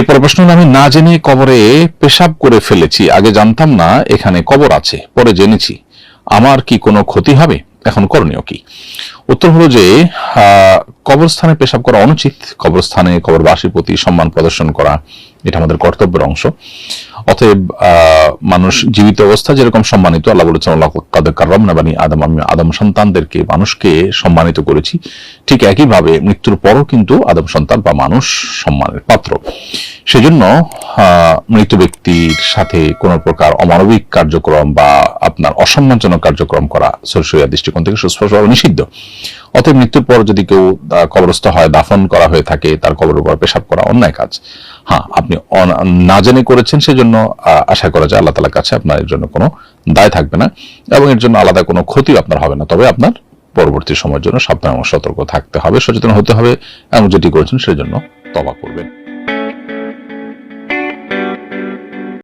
এরপর প্রশ্ন আমি না জেনে কবরে পেশাব করে ফেলেছি। আগে জানতাম না এখানে কবর আছে, পরে জেনেছি। আমার কি কোনো ক্ষতি হবে? এখন করণীয় কি? উত্তর হলো যে কবরস্থানে পেশাব করা অনুচিত। কবরস্থানে কবরবাসীর প্রতি সম্মান প্রদর্শন করা, এটা আমাদের কর্তব্যের অংশ। অতএব মানুষ জীবিত অবস্থা যেরকম সম্মানিত, আল্লাহ বলেছেন আল্লাহ আদম, আমি আদম সন্তানদেরকে, মানুষকে সম্মানিত করেছি। ঠিক একইভাবে মৃত্যুর পরও কিন্তু আদম সন্তান বা মানুষ সম্মানের পাত্র। সেজন্য মৃত ব্যক্তির সাথে কোনো প্রকার অমানবিক কার্যক্রম বা আপনার অসম্মানজনক কার্যক্রম করা সরসরিয়া দৃষ্টিকোণ থেকে সুস্পষ্টভাবে নিষিদ্ধ। অতএব মৃত্যুর পর যদি কেউ কবরস্থ হয়, দাফন করা হয়ে থাকে, তার কবরের উপর পেশাব করা অন্যায় কাজ। হ্যাঁ আপনি না জেনে করেছেন সেজন্য আশা করা যায় আল্লাহ তালার কাছে আপনার এর জন্য কোনো দায় থাকবে না এবং এর জন্য আলাদা কোনো ক্ষতি আপনার হবে না। তবে আপনার পরবর্তী সময়ের জন্য সাবধান এবং সতর্ক থাকতে হবে, সচেতন হতে হবে এবং যেটি করেছেন সেজন্য তবা করবেন।